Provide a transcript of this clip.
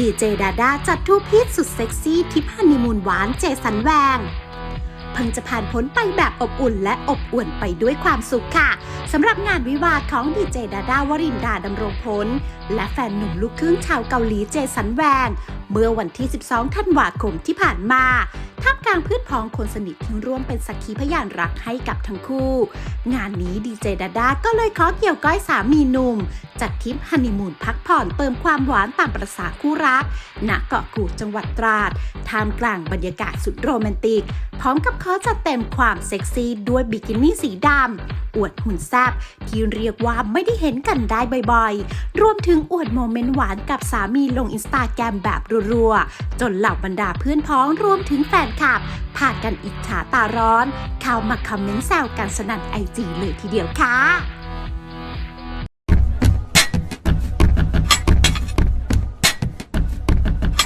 ดีเจดาด้าจัดทูพีชสุดเซ็กซี่ทิพฮันนีมูนหวานเจสันแวงเพิ่งจะผ่านพ้นไปแบบอบอุ่นและอบอวนไปด้วยความสุขค่ะสำหรับงานวิวาทของดีเจดาด้าวรินดาดำรงพล และแฟนหนุ่มลูกครึ่งชาวเกาหลีเจสันแวง เมื่อวันที่ 12 ธันวาคมที่ผ่านมา ท่ามกลางพืชพ้องคนสนิทที่ร่วมเป็นสักขีพยานรักให้กับทั้งคู่ งานนี้ดีเจดาดาก็เลยขอเกี่ยวก้อยสามีหนุ่ม จัดทริปฮันนีมูนพักผ่อนเติมความหวานตามประษาคู่รักณเกาะกูดจังหวัดตราด ท่ามกลางบรรยากาศสุดโรแมนติก พร้อมกับเขอจัดเต็มความเซ็กซี่ด้วยบิกินี่สีดำอวดหุ่นแซบที่เรียกว่าไม่ได้เห็นกันได้บ่อยๆ รวมถึงอวดโมเมนต์หวานกับสามีลงอินสตาแกรมแบบรัวๆ จนเหล่าบรรดาเพื่อนพ้องรวมถึงแฟนคลับพากันอิจฉาตาร้อน เข้ามาคอมเมนต์แซวกันสนั่นไอจีเลยทีเดียวค่ะ